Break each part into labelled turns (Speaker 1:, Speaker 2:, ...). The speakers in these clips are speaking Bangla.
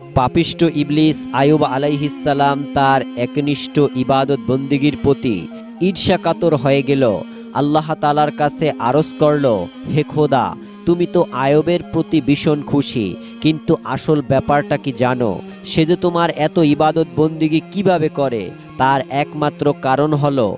Speaker 1: পাপিষ্ট ইবলিস আয়ুব আলাইহিসাল্লাম তার একনিষ্ঠ ইবাদত বন্দিগির প্রতি ঈর্ষাকাতর হয়ে গেল। আল্লাহ তালার কাছে আরজ করল, হে খোদা, তুমি তো আয়বের প্রতি ভীষণ খুশি, কিন্তু আসল ব্যাপারটা কি জানো? সে যে তোমার এত ইবাদত বন্দিগি কীভাবে করে? তার একমাত্র কারণ হলো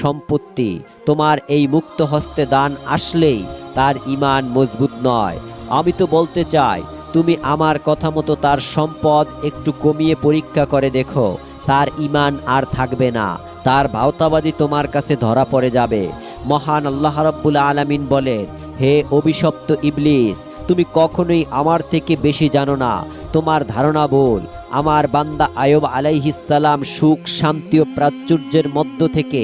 Speaker 1: সম্পত্তি। তোমার এই মুক্ত হস্তে দান আসলেই তার ইমান মজবুত নয়। আমি তো বলতে চাই তুমি আমার কথা মতো তার সম্পদ একটু কমিয়ে পরীক্ষা করে দেখো। তার ইমান আর থাকবে না। তার ভাওতাবাদী তোমার কাছে ধরা পড়ে যাবে। মহান আল্লাহ রব্বুল আলমিন বলেন, হে অভিশপ্ত ইবলিস, তুমি কখনোই আমার থেকে বেশি জানো না। তোমার ধারণা ভুল। আমার বান্দা আয়ব আলাইহিসাল্লাম সুখ, শান্তি ও প্রাচুর্যের মধ্য থেকে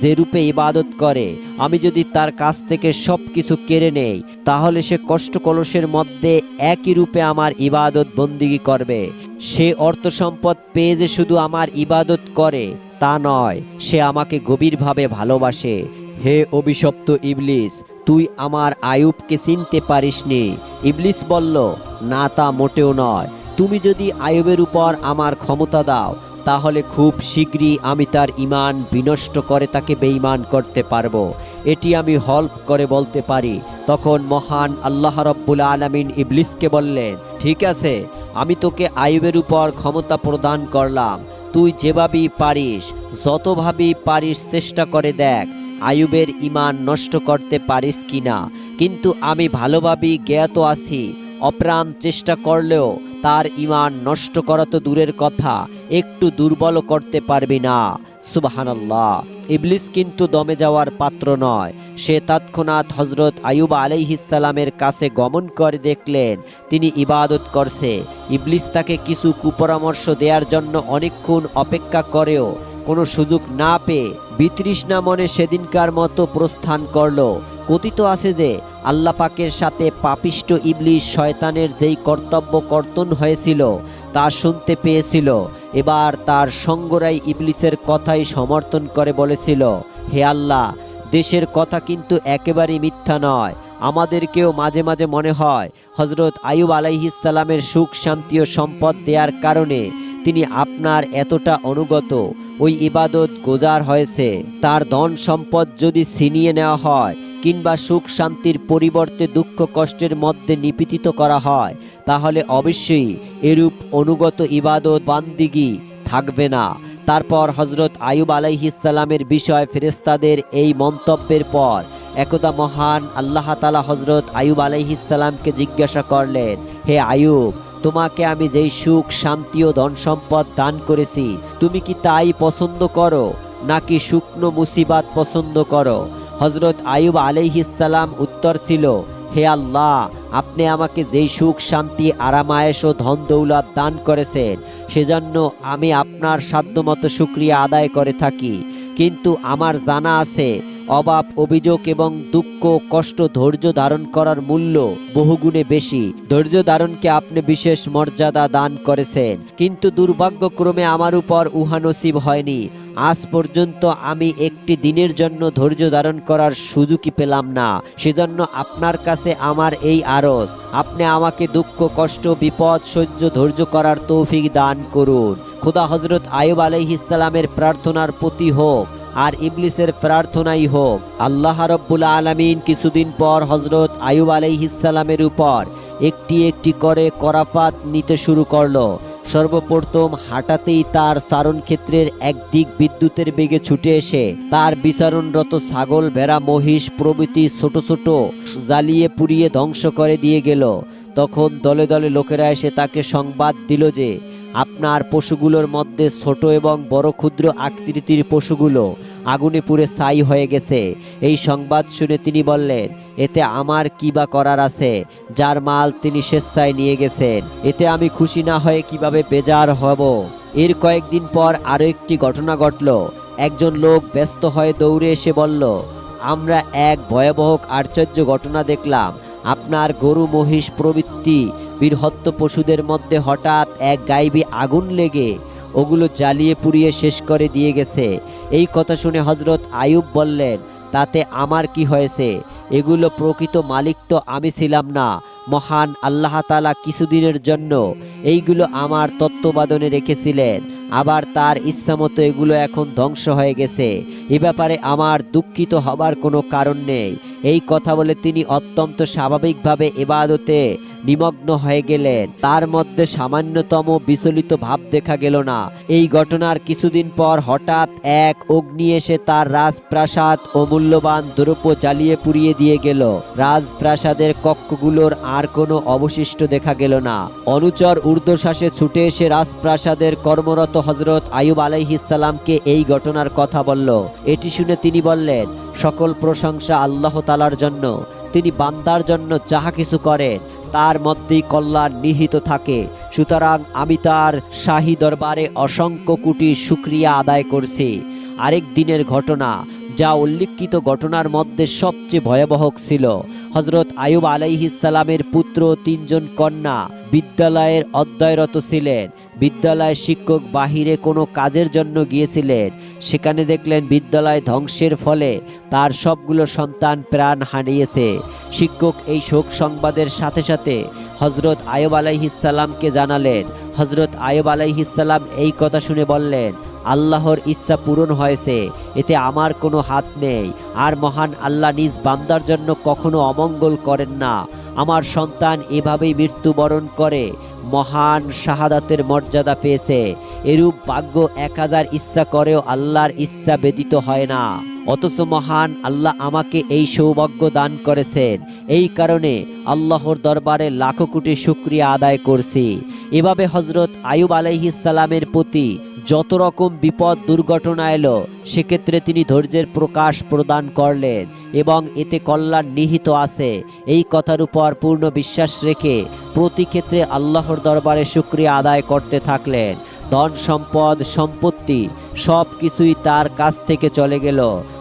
Speaker 1: যে রূপে ইবাদত করে, আমি যদি তার কাছ থেকে সব কিছু কেড়ে নেই, তাহলে সে কষ্ট কলসের মধ্যে একই রূপে আমার ইবাদত বন্দিগি করবে। সে অর্থ সম্পদ পেয়ে যে শুধু আমার ইবাদত করে, তা নয়, সে আমাকে গভীরভাবে ভালোবাসে। হে অভিশপ্ত ইবলিস, তুই আমার আয়ুবকে চিনতে পারিসনি। ইবলিস বলল, না তা মোটেও নয়। তুমি যদি আয়ুবের উপর আমার ক্ষমতা দাও, তাহলে খুব শীঘ্রই আমি তার ইমান বিনষ্ট করে তাকে বেঈমান করতে পারব। এটি আমি হল্প করে বলতে পারি। তখন মহান আল্লাহ রব্বুল আলমিন ইবলিসকে বললেন, ঠিক আছে, আমি তোকে আয়ুবের উপর ক্ষমতা প্রদান করলাম। তুই যেভাবেই পারিস, যতভাবেই পারিস চেষ্টা করে দেখ, আয়ুবের ইমান নষ্ট করতে পারিস কিনা। কিন্তু আমি ভালোভাবেই জ্ঞাত আছি। অপ্রাণ চেষ্টা করলেও তার ইমান নষ্ট করা তো দূরের কথা, একটু দুর্বল করতে পারবি না। সুবাহানাল্লাহ। ইবলিস কিন্তু দমে যাওয়ার পাত্র নয়। সে তৎক্ষণাৎ হজরত আয়ুব আলাইহিসালামের কাছে গমন করে দেখলেন, তিনি ইবাদত করছে। ইবলিস তাকে কিছু কুপরামর্শ দেওয়ার জন্য অনেকক্ষণ অপেক্ষা করেও কোনো সুযোগ না পেয়ে বিতৃষ্ণা মনে সেদিনকার মতো প্রস্থান করল। কথিত আছে যে, আল্লাহ পাকের সাথে পাপিষ্ট ইবলিশ শয়তানের যেই কর্তব্য কর্তন হয়েছিল, তা শুনতে পেয়েছিল। এবার তার সঙ্গরাই ইবলিসের কথাই সমর্থন করে বলেছিল, হে আল্লাহ, দেশের কথা কিন্তু একেবারেই মিথ্যা নয়। আমাদেরকেও মাঝে মাঝে মনে হয় হজরত আয়ুব আলাইহিসালামের সুখ শান্তি ও সম্পদ দেওয়ার কারণে তিনি আপনার এতটা অনুগত, ওই ইবাদত গোজার হয়েছে। তার ধন সম্পদ যদি ছিনিয়ে নেওয়া হয়, কিংবা সুখ শান্তির পরিবর্তে দুঃখ কষ্টের মধ্যে নিপীড়িত করা হয়, তাহলে অবশ্যই এরূপ অনুগত ইবাদত বান্দিগি থাকবে না। তারপর হজরত আয়ুব আলাইহিসালামের বিষয় ফেরেস্তাদের এই মন্তব্যের পর একদা মহান আল্লাহ তালা হজরত আয়ুব আলাইহিসালামকে জিজ্ঞাসা করলেন, হে আয়ুব তোমাকে আমি যেই সুখ, শান্তি ও ধন সম্পদ দান করেছি, তুমি কি তাই পছন্দ করো? নাকি শুকনো মুসিবাত পছন্দ করো? হজরত আয়ুব আলাইহিসালাম উত্তর ছিল, হে আল্লাহ, আপনি আমাকে যেই সুখ, শান্তি, আরামায়েশ ও ধন দৌলত দান করেছেন, সেজন্য আমি আপনার সাধ্যমতো সুক্রিয়া আদায় করে থাকি। কিন্তু আমার জানা আছে অভাব অভিযোগ এবং দুঃখ, কষ্ট, ধৈর্য ধারণ করার মূল্য বহুগুণে বেশি। ধৈর্য ধারণকে আপনি বিশেষ মর্যাদা দান করেছেন। কিন্তু দুর্ভাগ্যক্রমে আমার উপর উহা নসিব হয়নি। আজ পর্যন্ত আমি একটি দিনের জন্য ধৈর্য ধারণ করার সুযোগই পেলাম না। সেজন্য আপনার কাছে আমার এই আরজ। আপনি আমাকে দুঃখ, কষ্ট, বিপদ, সহ্য, ধৈর্য করার তৌফিক দান করুন। খোদা হজরত আয়ুব আলাইহিসালামের প্রার্থনার প্রতি হোক। আর ইবলিসের প্রার্থনাই হোক। আল্লাহ রব্বুল আলমিন কিছুদিন পর হজরত আয়ুব আলাইহিসালামের উপর একটি একটি করে করাফাত নিতে শুরু করল। সর্বপ্রথম হাঁটাতেই তার চারণ ক্ষেত্রের একদিক বিদ্যুতের বেগে ছুটে এসে তার বিচারণরত ছাগল, ভেড়া, মহিষ প্রভৃতি ছোট ছোট জ্বালিয়ে পুড়িয়ে ধ্বংস করে দিয়ে গেল। তখন দলে দলে লোকেরা এসে তাকে সংবাদ দিল যে, আপনার পশুগুলোর মধ্যে ছোট এবং বড় ক্ষুদ্র আকৃতির পশুগুলো আগুনে পুড়ে ছাই হয়ে গেছে। এই সংবাদ শুনে তিনি বললেন, এতে আমার কি বা করার আছে? যার মাল তিনি স্বেচ্ছায় নিয়ে গেছেন। এতে আমি খুশি না হয়ে কীভাবে বেজার হব? এর কয়েকদিন পর আরও একটি ঘটনা ঘটল। একজন লোক ব্যস্ত হয়ে দৌড়ে এসে বলল, আমরা এক ভয়াবহ, আশ্চর্য ঘটনা দেখলাম। আপনার গরু মহিষ প্রবৃত্তি বীরহত্ত পশুদের মধ্যে হঠাৎ এক গাইবি আগুন লেগে ওগুলো জ্বালিয়ে পুড়িয়ে শেষ করে দিয়ে গেছে। এই কথা শুনে হজরত আয়ুব বললেন, তাতে আমার কি হয়েছে? এগুলো প্রকৃত মালিক তো আমি ছিলাম না। মহান আল্লাহ তালা কিছুদিনের জন্য এইগুলো আমার তত্ত্বাবধানে রেখেছিলেন। আবার তার ইচ্ছামতো এগুলো এখন ধ্বংস হয়ে গেছে। এ ব্যাপারে আমার দুঃখিত হবার কোনো কারণ নেই। এই কথা বলে তিনি অত্যন্ত স্বাভাবিকভাবে এবাদতে নিমগ্ন হয়ে গেলেন। তার মধ্যে সামান্যতম বিচলিত ভাব দেখা গেল না। এই ঘটনার কিছুদিন পর হঠাৎ এক অগ্নি এসে তার রাজপ্রাসাদ ও মূল্যবান দ্রব্য জ্বালিয়ে পুড়িয়ে দিয়ে গেল। রাজপ্রাসাদের কক্ষগুলোর আর কোনো অবশিষ্ট দেখা গেল না। অনুচর ঊর্ধ্বশ্বাসে ছুটে এসে রাজপ্রাসাদের কর্মরত হজরত আয়ুব আলাইহিসাল্লামকে এই ঘটনার কথা বলল। এটি শুনে তিনি বললেন, সকল প্রশংসা আল্লাহ তালার জন্য। তিনি বান্দার জন্য যাহা কিছু করেন, তার মধ্যেই কল্যাণ নিহিত থাকে। সুতরাং আমি তার শাহী দরবারে অসংখ্য কোটি শুক্রিয়া আদায় করছি। আরেক দিনের ঘটনা, যা উল্লিখিত ঘটনার মধ্যে সবচেয়ে ভয়াবহ ছিল। হজরত আয়ুব আলাইহিসালামের পুত্র তিনজন কন্যা বিদ্যালয়ের অধ্যয়রত ছিলেন। বিদ্যালয়ের শিক্ষক বাহিরে কোনো কাজের জন্য গিয়েছিলেন। সেখানে দেখলেন বিদ্যালয় ধ্বংসের ফলে তার সবগুলো সন্তান প্রাণ হারিয়েছে। শিক্ষক এই শোক সংবাদের সাথে সাথে হজরত আয়ব আলাইহিসাল্লামকে জানালেন। হজরত আয়ব আলাইহিসাল্লাম এই কথা শুনে বললেন আল্লাহর ইচ্ছা পূরণ হয়েছে, এতে আমার কোনো হাত নেই। আর মহান আল্লাহ নিজ বান্দার জন্য কখনো অমঙ্গল করেন না। আমার সন্তান এভাবেই মৃত্যুবরণ করে, মহান শাহাদাতের মর্যাদা পেয়েছে। এরূপ ভাগ্য এক হাজার ইচ্ছা করেও আল্লাহর ইচ্ছা ব্যতীত হয় না। অথচ মহান আল্লাহ আমাকে এই সৌভাগ্য দান করেছেন। এই কারণে আল্লাহর দরবারে লাখো কোটি শুক্রিয়া আদায় করছি। এভাবে হজরত আয়ুব আলাইহিসালামের প্রতি যত রকম বিপদ, দুর্ঘটনা এলো, সেক্ষেত্রে তিনি ধৈর্যের প্রকাশ প্রদান করলেন এবং এতে কল্যাণ নিহিত আছে। এই কথার উপর পূর্ণ বিশ্বাস রেখে প্রতি ক্ষেত্রে আল্লাহর দরবারে শুক্রিয়া আদায় করতে থাকলেন। ধন সম্পদ, সম্পত্তি সব কিছুই তার কাছ থেকে চলে গেল।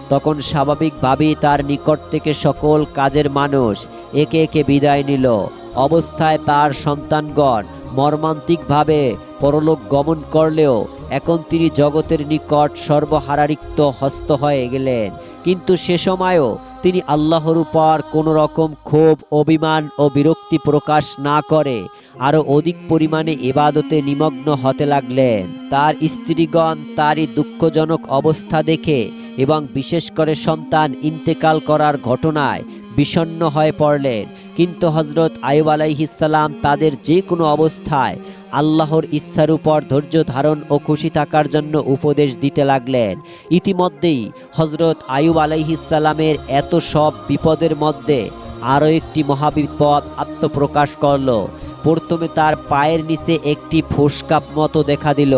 Speaker 1: তখন স্বাভাবিকভাবেই তার নিকট থেকে সকল কাজের মানুষ একে একে বিদায় নিল। অবস্থায় তার সন্তানগণ মর্মান্তিকভাবে পরলোক গমন করলেও এখন তিনি জগতের নিকট সর্বহারারিক্ত হস্ত হয়ে গেলেন। কিন্তু সে সময়ও তিনি আল্লাহর উপর কোনো রকম ক্ষোভ, অভিমান ও বিরক্তি প্রকাশ না করে আরও অধিক পরিমাণে এবাদতে নিমগ্ন হতে লাগলেন। তার স্ত্রীগণ তারই দুঃখজনক অবস্থা দেখে এবং বিশেষ করে সন্তান ইন্তেকাল করার ঘটনায় বিষণ্ণ হয়ে পড়লেন। কিন্তু হজরত আয়ুব আলাইহিসাল্লাম তাদের যে কোনো অবস্থায় আল্লাহর ইচ্ছার উপর ধৈর্য ধারণ ও খুশি থাকার জন্য উপদেশ দিতে লাগলেন। ইতিমধ্যেই হজরত আয়ুব আলাইহিসাল্লামের এত সব বিপদের মধ্যে আরও একটি মহাবিপদ আত্মপ্রকাশ করল। প্রথমে তার পায়ের নিচে একটি ফুসকাপ মতো দেখা দিল।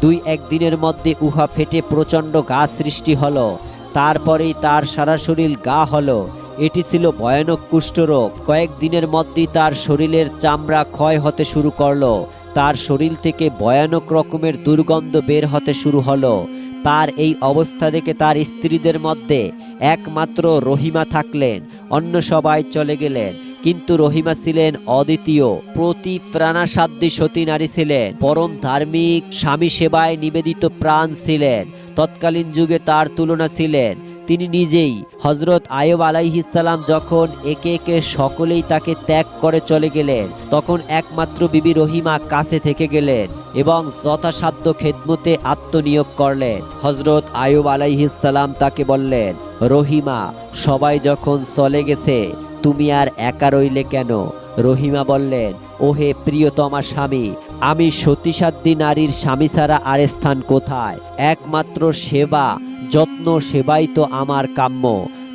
Speaker 1: দুই একদিনের মধ্যে উহা ফেটে প্রচণ্ড গা সৃষ্টি হলো। তারপরেই তার সারা শরীর গা হলো। এটি ছিল ভয়ানক কুষ্ঠরোগ। কয়েকদিনের মধ্যেই তার শরীরের চামড়া ক্ষয় হতে শুরু করল। তার শরীর থেকে ভয়ানক রকমের দুর্গন্ধ বের হতে শুরু হলো। তার এই অবস্থা দেখে তার স্ত্রীদের মধ্যে একমাত্র রহিমা থাকলেন, অন্য সবাই চলে গেলেন। কিন্তু রহিমা ছিলেন অদ্বিতীয়। প্রতি প্রাণাসাধ্যী সতী নারী ছিলেন, পরম ধার্মিক, স্বামী সেবায় নিবেদিত প্রাণ ছিলেন। তৎকালীন যুগে তার তুলনা ছিলেন। তিনি নিজেই হজরত আয়ব আলাইহিসাল্লাম যখন একে একে সকলেই তাকে ত্যাগ করে চলে গেলেন, তখন একমাত্র বিবি রহিমা কাছে থেকে গেলেন এবং যথাসাধ্য খেদমতে আত্মনিয়োগ করলেন। হজরত আয়ব আলাইহিসাল্লাম তাকে বললেন, রহিমা, সবাই যখন চলে গেছে, তুমি আর একা রইলে কেন? রহিমা বললেন, ওহে প্রিয়তমা স্বামী, আমি সতীসাধ্যী নারীর স্বামী ছাড়া আর স্থান কোথায়? একমাত্র সেবা যত্ন সেবাই তো আমার কাম্য।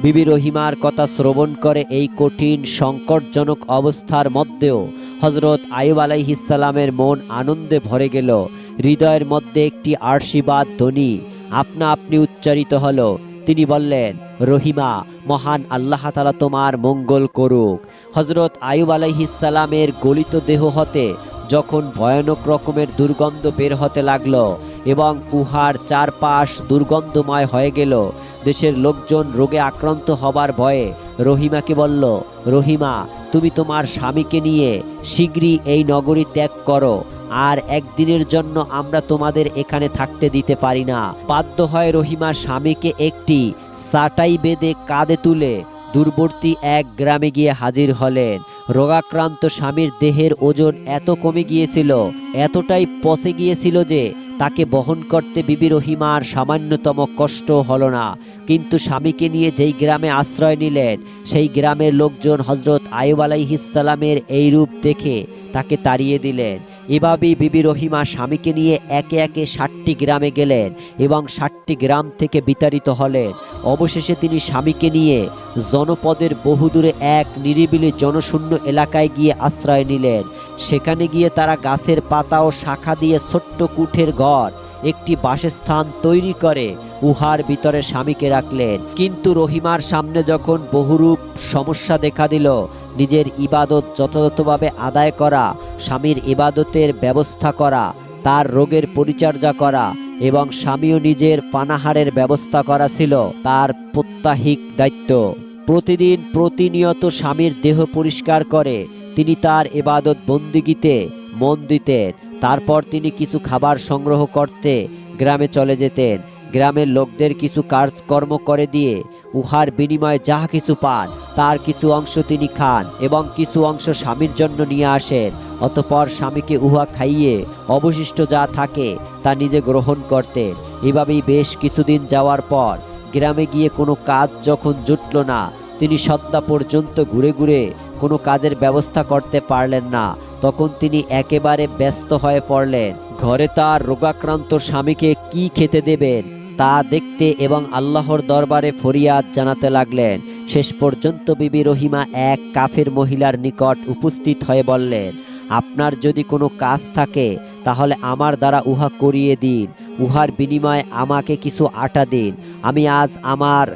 Speaker 1: বিবি রহিমার কথা শ্রবণ করে এই কঠিন, সংকটজনক অবস্থার মধ্যেও হজরত আয়ুব আলাইহিসালামের মন আনন্দে ভরে গেল। হৃদয়ের মধ্যে একটি আশীর্বাদ ধ্বনি, আপনা আপনি উচ্চারিত হলো। তিনি বললেন, রহিমা, মহান আল্লাহ তালা তোমার মঙ্গল করুক। হজরত আয়ুব আলাইহিসালামের গলিত দেহ হতে যখন ভয়ানক রকমের দুর্গন্ধ বের হতে লাগল এবং উহার চারপাশ দুর্গন্ধময় হয়ে গেল, দেশের লোকজন রোগে আক্রান্ত হবার ভয়ে রহিমাকে বলল, রহিমা, তুমি তোমার স্বামীকে নিয়ে শীঘ্রই এই নগরী ত্যাগ করো, আর একদিনের জন্য আমরা তোমাদের এখানে থাকতে দিতে পারি না। বাধ্য হয় রহিমা স্বামীকে একটি সাটাই বেঁধে কাঁধে তুলে দূরবর্তী এক গ্রামে গিয়ে হাজির হলেন। রোগাক্রান্ত স্বামীর দেহের ওজন এত কমে গিয়েছিল, এতটাই পচে গিয়েছিল যে তাকে বহন করতে বিবি রহিমার সামান্যতম কষ্ট হলো না। কিন্তু স্বামীকে নিয়ে যেই গ্রামে আশ্রয় নিলেন, সেই গ্রামের লোকজন হজরত আয়ুব আলাইহিসালামের এই রূপ দেখে তাকে তাড়িয়ে দিলেন। এভাবেই বিবি রহিমা স্বামীকে নিয়ে একে একে ষাটটি গ্রামে গেলেন এবং ষাটটি গ্রাম থেকে বিতাড়িত হলেন। অবশেষে তিনি স্বামীকে নিয়ে জনপদের বহুদূরে এক নিরিবিলি জনশূন্য এলাকায় গিয়ে আশ্রয় নিলেন। সেখানে গিয়ে তারা গাছের পাতা ও শাখা দিয়ে ছোট্ট কুঠের ঘর, একটি বাসস্থান তৈরি করে উহার ভিতরে স্বামীকে রাখলেন। কিন্তু রহিমার সামনে যখন বহুরূপ সমস্যা দেখা দিল, নিজের ইবাদত যথাযথভাবে আদায় করা, স্বামীর ইবাদতের ব্যবস্থা করা, তার রোগের পরিচর্যা করা এবং স্বামীও নিজের পানাহারের ব্যবস্থা করা ছিল তার প্রত্যাহিক দায়িত্ব। প্রতিদিন প্রতিনিয়ত স্বামীর দেহ পরিষ্কার করে, তিনি তার এবাদত বন্দিগিতে মন দিতেন। তারপর তিনি কিছু খাবার সংগ্রহ করতে গ্রামে চলে যেতেন। গ্রামের লোকদের কিছু কাজকর্ম করে দিয়ে উহার বিনিময়ে যাহা কিছু পান, তার কিছু অংশ তিনি খান এবং কিছু অংশ স্বামীর জন্য নিয়ে আসেন। অতপর স্বামীকে উহা খাইয়ে অবশিষ্ট যা থাকে তা নিজে গ্রহণ করতেন। এভাবেই বেশ কিছুদিন যাওয়ার পর গ্রামে গিয়ে কোনো কাজ যখন জুটল না, তিনি সদ্যা পর্যন্ত ঘুরে ঘুরে কোনো কাজের ব্যবস্থা করতে পারলেন না। তখন তিনি একেবারে ব্যস্ত হয়ে পড়লেন। ঘরে তার রোগাক্রান্ত স্বামীকে কি খেতে দেবেন তা দেখতে এবং আল্লাহর দরবারে ফরিয়াদ জানাতে লাগলেন। শেষ পর্যন্ত বিবি রহিমা এক কাফের মহিলার নিকট উপস্থিত হয়ে বললেন আপনার যদি কোনো কাজ থাকে, তাহলে আমার দ্বারা উহা করিয়ে দিন। উহার বিনিময়ে আমাকে কিছু আটা দিন। আমি আজ আমার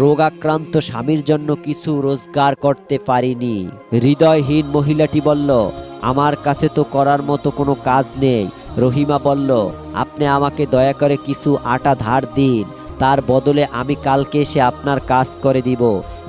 Speaker 1: রোগাক্রান্ত স্বামীর জন্য কিছু রোজগার করতে পারিনি। হৃদয়হীন মহিলাটি বলল, আমার কাছে তো করার মতো কোনো কাজ নেই। রহিমা বলল, আপনি আমাকে দয়া করে কিছু আটা ধার দিন। তার বদলে আমি কালকে এসে আপনার কাজ করে দিব।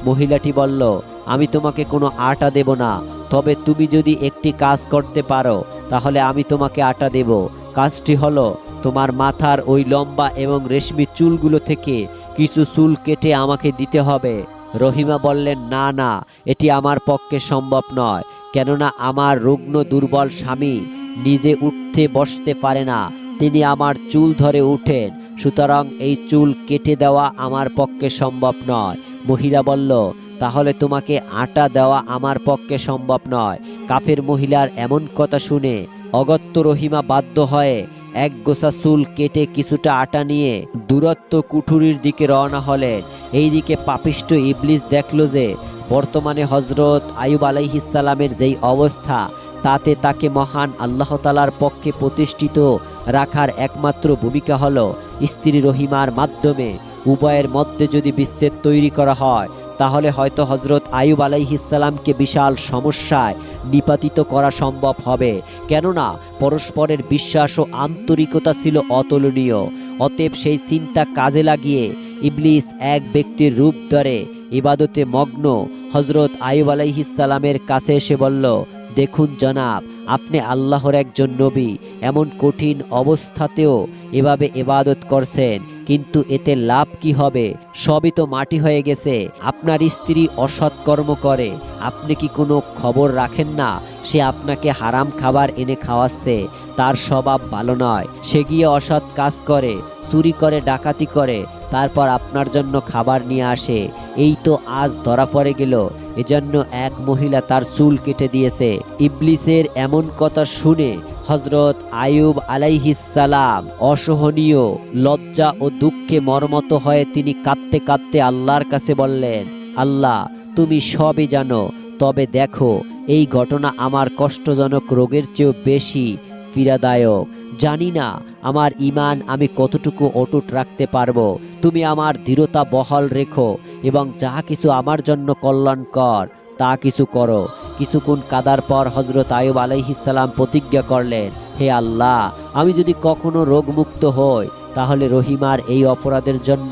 Speaker 1: মহিলাটি বলল, আমি তোমাকে কোনো আটা দেব না। তবে তুমি যদি একটি কাজ করতে পারো, তাহলে আমি তোমাকে আটা দেব। কাজটি হলো, তোমার মাথার ওই লম্বা এবং রেশমি চুলগুলো থেকে কিছু চুল কেটে আমাকে দিতে হবে। রহিমা বললেন, না না, এটি আমার পক্ষে সম্ভব নয়, কেননা আমার রুগ্ন দুর্বল স্বামী নিজে উঠতে বসতে পারে না। তিনি আমার চুল ধরে উঠেন, সুতরাং এই চুল কেটে দেওয়া আমার পক্ষে সম্ভব নয়। মহিলা বলল, তাহলে তোমাকে আটা দেওয়া আমার পক্ষে সম্ভব নয়। কাফের মহিলার এমন কথা শুনে অগত্য রহিমা বাধ্য হয়ে এক গোছা চুল কেটে কিছুটা আটা নিয়ে দূরত্ব কুঠুরির দিকে রওনা হলেন। এইদিকে পাপিষ্ট ইবলিস দেখল যে বর্তমানে হজরত আয়ুব আলাইহিসালামের যেই অবস্থা, তাতে তাকে মহান আল্লাহ তালার পক্ষে প্রতিষ্ঠিত রাখার একমাত্র ভূমিকা হল স্ত্রী রহিমার মাধ্যমে উভয়ের মধ্যে যদি বিচ্ছেদ তৈরি করা হয়, তাহলে হয়তো হজরত আয়ুব আলাইহিসালামকে বিশাল সমস্যায় নিপাতিত করা সম্ভব হবে। কেননা, পরস্পরের বিশ্বাস ও আন্তরিকতা ছিল অতুলনীয়। অতএব সেই চিন্তা কাজে লাগিয়ে ইবলিস এক ব্যক্তির রূপ ধরে ইবাদতে মগ্ন হজরত আয়ুব আলাইহিসালামের কাছে এসে বলল, দেখুন জনাব, আপনি আল্লাহর একজন নবী। এমন কঠিন অবস্থাতেও এভাবে এবাদত করছেন। কিন্তু এতে লাভ কি হবে? সবই তো মাটি হয়ে গেছে। আপনার স্ত্রী অসৎ কর্ম করে। আপনি কি কোনো খবর রাখেন না? সে আপনাকে হারাম খাবার এনে খাওয়াচ্ছে। তার স্বভাব ভালো নয়। সে গিয়ে অসৎ কাজ করে, চুরি করে, ডাকাতি করে। তারপর আপনার জন্য খাবার নিয়ে আসে। এই তো আজ ধরা পড়ে গেল। এজন্য এক মহিলা তার চুল কেটে দিয়েছে। ইবলিসের এমন কথা শুনে হজরত আয়ুব আলাইহিসালাম অসহনীয়, লজ্জা ও দুঃখে মর্মত হয়ে তিনি কাঁদতে কাঁদতে আল্লাহর কাছে বললেন, আল্লাহ, তুমি সবই জানো, তবে দেখো, এই ঘটনা আমার কষ্টজনক রোগের চেয়েও বেশি পীড়াদায়ক। জানি না আমার ইমান আমি কতটুকু অটুট রাখতে পারব। তুমি আমার দৃঢ়তা বহাল রেখো এবং যা কিছু আমার জন্য কল্যাণকর, তা কিছু করো। কিছুক্ষণ কাদার পর হজরত আয়ুব আলাইহিসাল্লাম প্রতিজ্ঞা করলেন, হে আল্লাহ, আমি যদি কখনো রোগমুক্ত হই, তাহলে রহিমার এই অপরাধের জন্য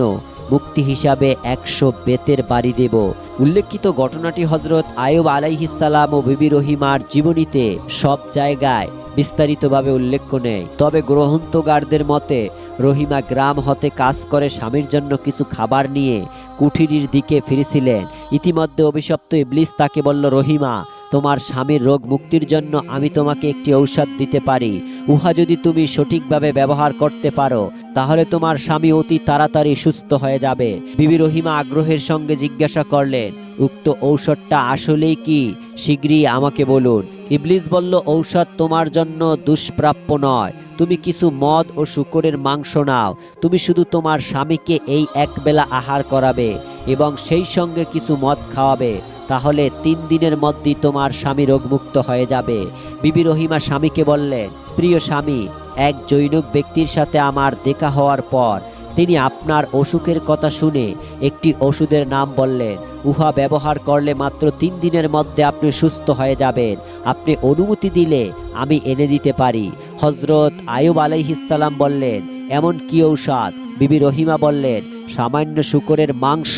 Speaker 1: মুক্তি হিসাবে একশো বেতের বাড়ি দেব। উল্লেখিত ঘটনাটি হজরত আয়ুব আলাইহিসাল্লাম ও বিবি রহিমার জীবনীতে সব জায়গায় বিস্তারিতভাবে উল্লেখ নেই। তবে গ্রহন্তগারদের মতে, রহিমা গ্রাম হতে কাজ করে স্বামীর জন্য কিছু খাবার নিয়ে কুঠিরির দিকে ফিরেছিলেন। ইতিমধ্যে অভিশপ্ত ইবলিস তাকে বলল, রহিমা, তোমার স্বামীর রোগ মুক্তির জন্য আমি তোমাকে একটি ঔষধ দিতে পারি। উহা যদি তুমি সঠিকভাবে ব্যবহার করতে পারো, তাহলে তোমার স্বামী অতি তাড়াতাড়ি সুস্থ হয়ে যাবে। বিবি রহিমা আগ্রহের সঙ্গে জিজ্ঞাসা করলেন, উক্ত ঔষধটা আসলেই কি? শীঘ্রই আমাকে বলুন। ইবলিস বলল, ঔষধ তোমার জন্য দুষ্প্রাপ্য নয়। তুমি কিছু মদ ও শুকরের মাংস নাও। তুমি শুধু তোমার স্বামীকে এই একবেলা আহার করাবে এবং সেই সঙ্গে কিছু মদ খাওয়াবে। তাহলে তিন দিনের মধ্যেই তোমার স্বামী রোগমুক্ত হয়ে যাবে। বিবি রহিমা স্বামীকে বললেন, প্রিয় স্বামী, এক জৈনক ব্যক্তির সাথে আমার দেখা হওয়ার পর তিনি আপনার অসুখের কথা শুনে একটি ওষুধের নাম বললেন। উহা ব্যবহার করলে মাত্র তিন দিনের মধ্যে আপনি সুস্থ হয়ে যাবেন। আপনি অনুমতি দিলে আমি এনে দিতে পারি। হজরত আয়ুব আলাইহিসাল্লাম বললেন, এমন কি ঔষধ? বিবি রহিমা বললেন, সামান্য শুকরের মাংস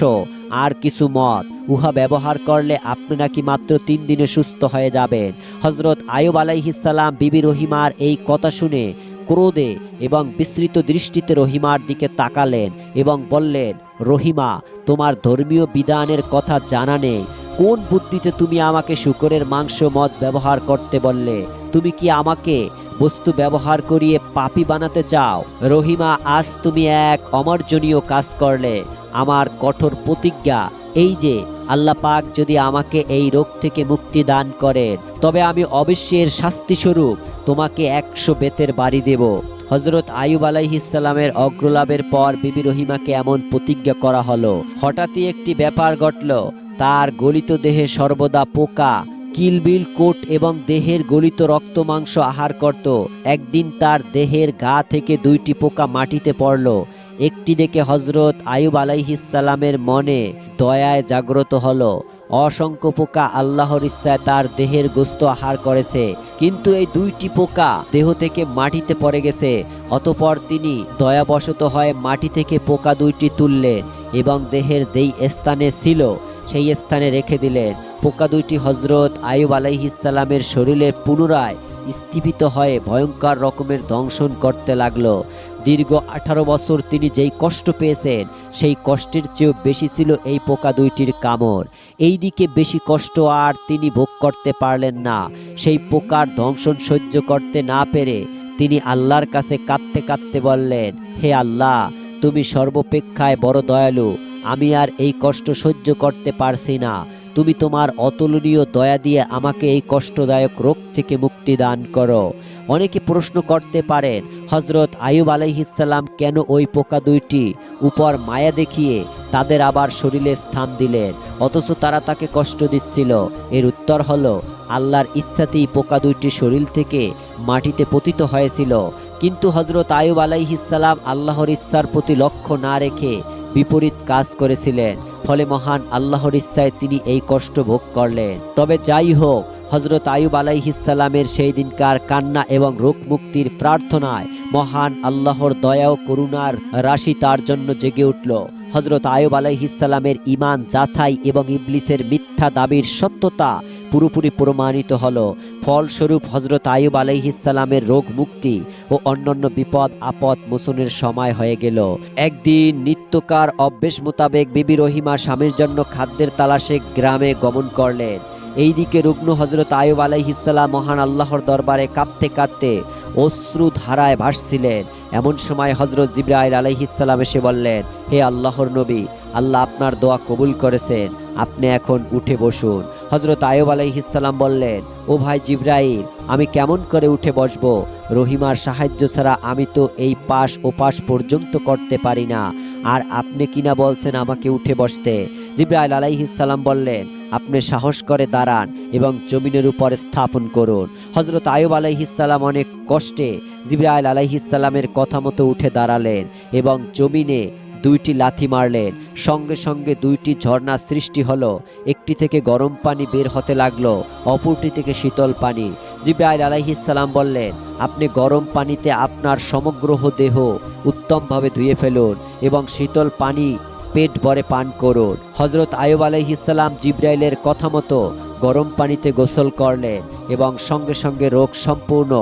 Speaker 1: আর কিছু মত উহা ব্যবহার করলে আপনি নাকি মাত্র তিন দিনে সুস্থ হয়ে যাবেন। হজরত আয়ুব আলাইহিসাল্লাম বিবি রহিমার এই কথা শুনে ক্রোধে এবং বিস্তৃত দৃষ্টিতে রহিমার দিকে তাকালেন এবং বললেন, রহিমা, তোমার ধর্মীয় বিধানের কথা জানা নেই। কোন বুদ্ধিতে তুমি আমাকে শুকরের মাংস, মদ ব্যবহার করতে বললে? তুমি কি আমাকে বস্তু ব্যবহার করিয়ে পাপি বানাতে চাও? রহিমা, আজ তুমি এক অমার্জনীয় কাজ করলে। আমার কঠোর প্রতিজ্ঞা এই যে, আল্লাহ পাক যদি আমাকে এই রোগ থেকে মুক্তি দান করেন, তবে আমি অবশ্যই এর শাস্তিস্বরূপ তোমাকে একশো বেতের বাড়ি দেব। হজরত আয়ুব আলাইহিসাল্লামের অগ্রলাভের পর বিবি রহিমাকে এমন প্রতিজ্ঞা করা হলো। হঠাৎই একটি ব্যাপার ঘটল। তার গলিত দেহে সর্বদা পোকা, কিলবিল, কোট এবং দেহের গলিত রক্ত মাংস আহার করত। একদিন তার দেহের গা থেকে দুইটি পোকা মাটিতে পড়ল। একটি দেখে হজরত আয়ুব আলাইহিসাল্লামের মনে দয়ায় জাগ্রত হলো। অসংখ্য পোকা আল্লাহর ইচ্ছায় তার দেহের গোস্ত আহার করেছে, কিন্তু এই দুইটি পোকা দেহ থেকে মাটিতে পড়ে গেছে। অতপর তিনি দয়াবশত হয়ে মাটি থেকে পোকা দুইটি তুললেন এবং দেহের যেই স্থানে ছিল, সেই স্থানে রেখে দিলেন। পোকা দুইটি হজরত আয়ুব আলাইহিসাল্লামের শরীরে পুনরায় স্থিপিত হয়ে ভয়ঙ্কর রকমের দংশন করতে লাগল। দীর্ঘ আঠারো বছর তিনি যেই কষ্ট পেয়েছেন, সেই কষ্টের চেয়েও বেশি ছিল এই পোকা দুইটির কামড়। এই দিকে বেশি কষ্ট আর তিনি ভোগ করতে পারলেন না। সেই পোকার দংশন সহ্য করতে না পেরে তিনি আল্লাহর কাছে কাঁদতে কাঁদতে বললেন, হে আল্লাহ, তুমি সর্বপেক্ষায় বড় দয়ালু। আমি আর এই কষ্ট সহ্য করতে পারছি না। তুমি তোমার অতুলনীয় দয়া দিয়ে আমাকে এই কষ্টদায়ক রোগ থেকে মুক্তি দান করো। অনেকে প্রশ্ন করতে পারেন হজরত আয়ুব আলাইহিসাল্লাম কেন ওই পোকা দুইটি উপর মায়া দেখিয়ে তাদের আবার শরীরে স্থান দিলেন? অথচ তারা তাকে কষ্ট দিচ্ছিল। এর উত্তর হলো, আল্লাহর ইচ্ছাতেই পোকা দুইটি শরীর থেকে মাটিতে পতিত হয়েছিল। কিন্তু হজরত আয়ুব আলাইহিসাল্লাম আল্লাহর ইচ্ছার প্রতি লক্ষ্য না রেখে বিপরীত কাজ করেছিলেন। ফলে মহান আল্লাহর ইচ্ছায় তিনি এই কষ্ট ভোগ করলেন। তবে যাই হোক হজরত আয়ুব আলাইহিসাল্লামের সেই দিনকার কান্না এবং রোগ মুক্তির প্রার্থনায় মহান আল্লাহর দয়া ও করুণার রাশি তার জন্য জেগে উঠল। হজরত আয়ুব আলাইহিসাল্লামের ইমান যাচাই এবং ইবলিসের মিথ্যা দাবির সত্যতা পুরোপুরি প্রমাণিত হল। ফলস্বরূপ হজরত আয়ুব আলাইহিসাল্লামের রোগ মুক্তি ও অন্যান্য বিপদ, আপদ মোচনের সময় হয়ে গেল। একদিন নিত্যকার অভ্যেস মোতাবেক বিবি রহিমা স্বামীর জন্য খাদ্যের তালাশে গ্রামে গমন করলেন। এইদিকে রুগ্ন হজরত আয়ুব আলাইহিসাল্লাম মহান আল্লাহর দরবারে কাঁদতে কাঁদতে অশ্রু ধারায় ভাসছিলেন। এমন সময় হজরত জিব্রাইল আলাইহিসাল্লাম এসে বললেন, হে আল্লাহর নবী আল্লাহ আপনার দোয়া কবুল করেছেন। আপনি এখন উঠে বসুন। হজরত আয়ুব আলাইহিসাল্লাম বললেন, ও ভাই জিব্রাইল, আমি কেমন করে উঠে বসব? রহিমার সাহায্য ছাড়া আমি তো এই পাশ ও পাশ পর্যন্ত করতে পারি না। আর আপনি কিনা বলছেন আমাকে উঠে বসতে? জিব্রাইল আলাইহিসাল্লাম বললেন, আপনি সাহস করে দাঁড়ান এবং জমিনের উপর স্থাপন করুন। হজরত আয়ুব আলাইহিসাল্লাম অনেক কষ্টে জিব্রাইল আলাইহিসাল্লামের কথা মতো উঠে দাঁড়ালেন এবং জমিনে দুইটি লাথি মারলেন। সঙ্গে সঙ্গে দুইটি ঝর্ণা সৃষ্টি হলো। একটি থেকে গরম পানি বের হতে লাগল, অপরটি থেকে শীতল পানি। জিব্রাইল আলাইহিসাল্লাম বললেন, আপনি গরম পানিতে আপনার সমগ্র দেহ উত্তমভাবে ধুয়ে ফেলুন এবং শীতল পানি পেট ভরে পান করুন। হজরত আয়ুব আলাইহিসাল্লাম জিব্রাইলের কথা মতো গরম পানিতে গোসল করলেন এবং সঙ্গে সঙ্গে রোগ সম্পূর্ণ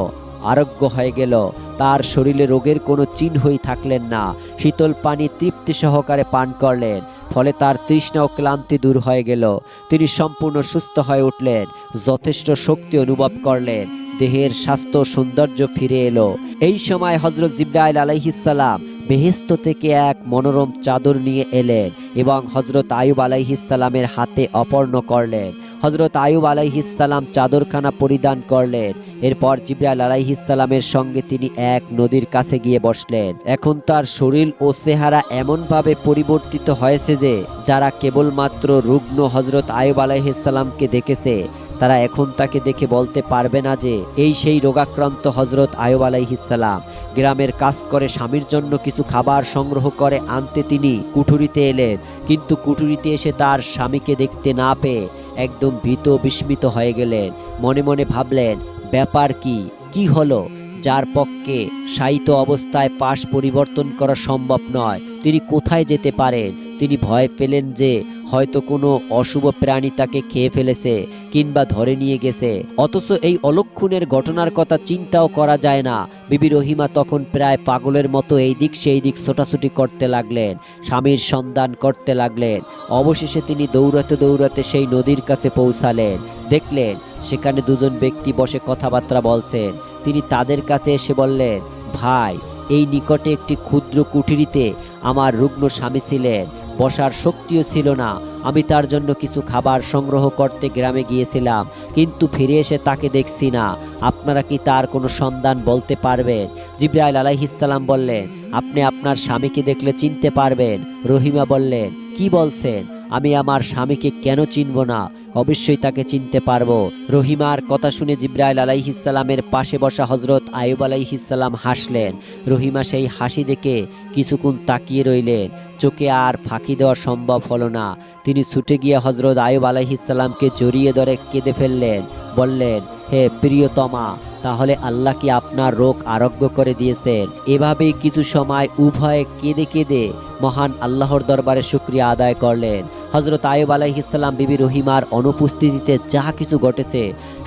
Speaker 1: আরোগ্য হয়ে গেল। তার শরীরে রোগের কোনো চিহ্নই থাকলেন না। শীতল পানি তৃপ্তি সহকারে পান করলেন, ফলে তার তৃষ্ণা ও ক্লান্তি দূর হয়ে গেল। তিনি সম্পূর্ণ সুস্থ হয়ে উঠলেন, যথেষ্ট শক্তি অনুভব করলেন। দেহের স্বাস্থ্য সৌন্দর্য ফিরে এলো। এই সময় হজরত জিব্রাইল আলাইহিসাল্লাম বেহেস্ত থেকে এক মনোরম চাদর নিয়ে এলেন এবং হজরত আয়ুব আলাইহিসাল্লামের হাতে অপর্ণ করলেন। হজরত আয়ুব আলাইহিসাল্লাম চাদরখানা পরিধান করলেন। এরপর জিব্রাইল আলাইহিসাল্লামের সঙ্গে তিনি এক নদীর কাছে গিয়ে বসলেন। এখন তার শরীর ও চেহারা এমনভাবে পরিবর্তিত হয়েছে যে, যারা কেবলমাত্র রুগ্ন হজরত আয়ুব আলাইহিসাল্লামকে দেখেছে তারা এখন তাকে দেখে বলতে পারবে না যে এই সেই রোগাক্রান্ত হজরত আয়ুব আলাইহিসাল্লাম গ্রামের কাজ করে স্বামীর জন্য কিছু খাবার সংগ্রহ করে আনতে তিনি কুঠুরিতে এলেন। কিন্তু কুঠুরিতে এসে তার স্বামীকে দেখতে না পেয়ে একদম ভীত বিস্মিত হয়ে গেলেন। মনে মনে ভাবলেন, ব্যাপার কি? কি হলো? যার পক্ষে সাহিত্য অবস্থায় পাশ পরিবর্তন করা সম্ভব নয়। তিনি কোথায় যেতে পারেন? তিনি ভয় পেলেন যে হয়তো কোনো অশুভ প্রাণী তাকে খেয়ে ফেলেছে কিংবা ধরে নিয়ে গেছে। অথচ এই অলক্ষণের ঘটনার কথা চিন্তাও করা যায় না। বিবি রহিমা তখন প্রায় পাগলের মতো এই দিক সেই দিক ছোটাছুটি করতে লাগলেন, স্বামীর সন্ধান করতে লাগলেন। অবশেষে তিনি দৌড়াতে দৌড়াতে সেই নদীর কাছে পৌঁছালেন। দেখলেন, সেখানে দুজন ব্যক্তি বসে কথাবার্তা বলছেন। তিনি তাদের কাছে এসে বললেন, ভাই, এই নিকটে একটি ক্ষুদ্র কুঠিরিতে আমার রুগ্ন স্বামী ছিলেন। বসার শক্তিও ছিল না। আমি তার জন্য কিছু খাবার সংগ্রহ করতে গ্রামে গিয়েছিলাম, কিন্তু ফিরে এসে তাকে দেখছি না। আপনারা কি তার কোনো সন্ধান বলতে পারবেন? জিব্রাইল আলাইহিসাল্লাম বললেন, আপনি আপনার স্বামীকে দেখলে চিনতে পারবেন। রহিমা বললেন, কি বলছেন? আমি আমার স্বামীকে কেন চিনব না? অবশ্যই তাকে চিনতে পারব। রহিমার কথা শুনে জিব্রাইল আলাইহিসাল্লামের পাশে বসা হজরত আয়ুব আলাইহিসাল্লাম হাসলেন। রহিমা সেই হাসি দেখে কিছুক্ষণ তাকিয়ে রইলেন। চোখে আর ফাঁকি দেওয়া সম্ভব হলো না। তিনি ছুটে গিয়ে হজরত আয়ুব আলাইহিসাল্লামকে জড়িয়ে ধরে কেঁদে ফেললেন। বললেন হে প্রিয়তমা, তাহলে আল্লাহ কি আপনার রোগ আরোগ্য করে দিয়েছেন? এভাবেই কিছু সময় উভয়ে কেঁদে কেঁদে মহান আল্লাহর দরবারে শুক্রিয়া আদায় করলেন। হজরত আয়ুব আলাইহিসাল্লাম বিবি রহিমার অনুপস্থিতিতে যা কিছু ঘটেছে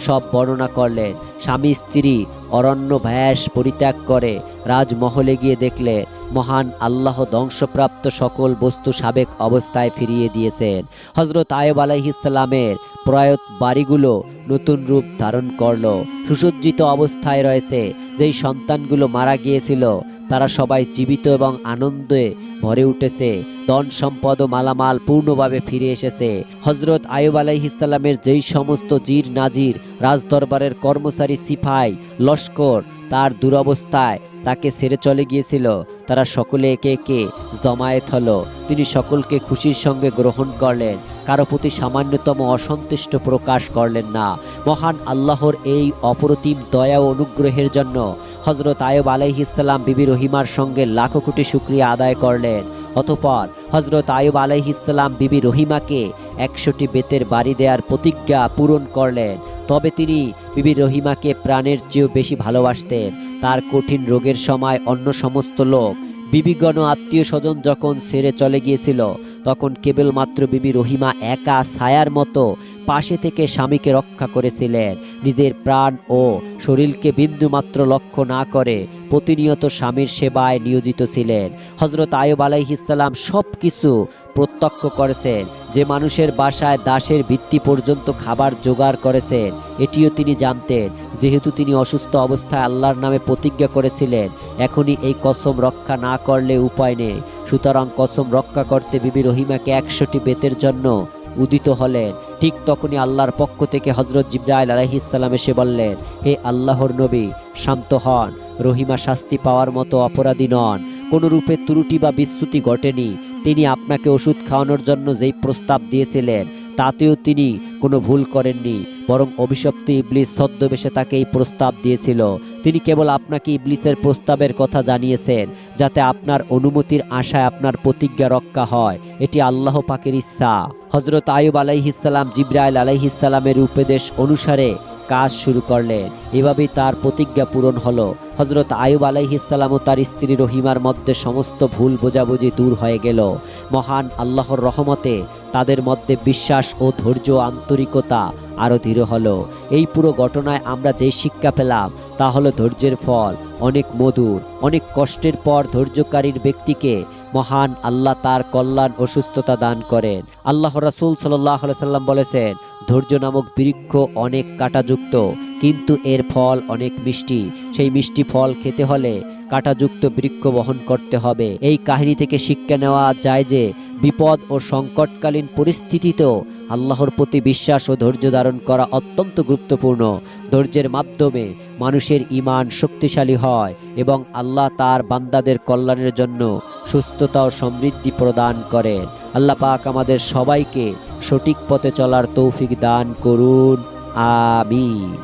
Speaker 1: সব বর্ণনা করলেন। স্বামী স্ত্রী অরণ্য ভ্যাস পরিত্যাগ করে রাজমহলে গিয়ে দেখলে মহান আল্লাহ ধ্বংসপ্রাপ্ত সকল বস্তু সাবেক অবস্থায় ফিরিয়ে দিয়েছেন। হজরত আয়ব আলাইহিসাল্লামের প্রয়াত বাড়িগুলো নতুন রূপ ধারণ করল। সুসজ্জিত অবস্থায় রয়েছে, যেই সন্তানগুলো মারা গিয়েছিল, তারা সবাই জীবিত এবং আনন্দে ভরে উঠেছে। ধন সম্পদ ও মালামাল পূর্ণভাবে ফিরে এসেছে। হজরত আয়ুব আলাইহিসাল্লামের যেই সমস্ত জির নাজির রাজদরবারের কর্মচারী সিফাই লস্কর, তার দুরবস্থায় তাকে ছেড়ে চলে গিয়েছিল। তারা সকলে একে একে জমায়েত হলো। তিনি সকলকে খুশির সঙ্গে গ্রহণ করলেন। কারও প্রতি সামান্যতম অসন্তুষ্ট প্রকাশ করলেন না। মহান আল্লাহর এই অপরতিম দয়া ও অনুগ্রহের জন্য হজরত আয়ব আলাইহিসাল্লাম বিবি রহিমার সঙ্গে লাখো কোটি শুক্রিয়া আদায় করলেন। অতপর হজরত আয়ব আলাইহিসাল্লাম বিবি রহিমাকে একশোটি বেতের বাড়ি দেওয়ার প্রতিজ্ঞা পূরণ করলেন। তবে তিনি বিবি রহিমাকে প্রাণের চেয়েও বেশি ভালোবাসতেন। তার কঠিন রোগের সময় অন্য সমস্ত লোক, বিবিগণ আত্মীয় স্বজন যখন ছেড়ে চলে গিয়েছিল, তখন কেবলমাত্র বিবি রহিমা একা ছায়ার মতো পাশে থেকে স্বামীকে রক্ষা করেছিলেন। নিজের প্রাণ ও শরীরকে বিন্দুমাত্র লক্ষ্য না করে প্রতিনিয়ত স্বামীর সেবায় নিয়োজিত ছিলেন। হজরত আয়ব আলাইহিসাল্লাম সব কিছু প্রত্যক্ষ করেছেন। যে মানুষের বাসায় দাসের ভিত্তি পর্যন্ত খাবার জোগাড় করেছেন, এটিও তিনি জানতেন। যেহেতু তিনি অসুস্থ অবস্থায় আল্লাহর নামে প্রতিজ্ঞা করেছিলেন, এখনই এই কসম রক্ষা না করলে উপায় নেই। সুতরাং কসম রক্ষা করতে বিবি রহিমাকে একশোটি বেতের জন্য উদিত হলেন। ঠিক তখনই আল্লাহর পক্ষ থেকে হজরত জিব্রাইল আলাইহিসাল্লাম এসে বললেন, হে আল্লাহর নবী, শান্ত হন। রহিমা শাস্তি পাওয়ার মতো অপরাধী নন। কোনো রূপে ত্রুটি বা বিচ্যুতি ঘটেনি। তিনি আপনাকে ওষুধ খাওয়ানোর জন্য যেই প্রস্তাব দিয়েছিলেন, তাতেও তিনি কোনো ভুল করেননি, বরং অভিশপ্ত ইবলিস ছদ্মবেশে তাকে এই প্রস্তাব দিয়েছিল। তিনি কেবল আপনাকে ইবলিসের প্রস্তাবের কথা জানিয়েছেন, যাতে আপনার অনুমতির আশায় আপনার প্রতিজ্ঞা রক্ষা হয়। এটি আল্লাহ পাকের ইচ্ছা। হজরত আয়ুব আলাইহিসাল্লাম জিব্রাইল আলাইহিসাল্লামের উপদেশ অনুসারে কাজ শুরু করলেন এভাবেই তার প্রতিজ্ঞা পূরণ হলো। হজরত আয়ুব আলাইহিসাল্লাম ও তার স্ত্রী রহিমার মধ্যে সমস্ত ভুল বোঝাবুঝি দূর হয়ে গেল। মহান আল্লাহর রহমতে তাদের মধ্যে বিশ্বাস ও ধৈর্য, আন্তরিকতা আরও দৃঢ় হলো। এই পুরো ঘটনায় আমরা যে শিক্ষা পেলাম, তা হলো ধৈর্যের ফল। অনেক মধুর, অনেক কষ্টের পর ধৈর্যকারীর ব্যক্তিকে মহান আল্লাহ তার কল্যাণ অসুস্থতা দান করেন। আল্লাহ রাসুল সাল্লাহ সাল্লাম বলেছেন ধৈর্য নামক বৃক্ষ অনেক কাঁটাযুক্ত, কিন্তু এর ফল অনেক মিষ্টি। সেই মিষ্টি ফল খেতে হলে কাঁটাযুক্ত বৃক্ষ বহন করতে হবে। এই কাহিনী থেকে শিক্ষা নেওয়া যায় যে, বিপদ ও সংকটকালীন পরিস্থিতিতেও আল্লাহর প্রতি বিশ্বাস ও ধৈর্য ধারণ করা অত্যন্ত গুরুত্বপূর্ণ। ধৈর্যের মাধ্যমে মানুষের ইমান শক্তিশালী হয় এবং আল্লাহ তার বান্দাদের কল্যাণের জন্য সুস্থতা ও সমৃদ্ধি প্রদান করেন। আল্লাহ পাক আমাদের সবাইকে সঠিক পথে চলার তৌফিক দান করুন। আমিন।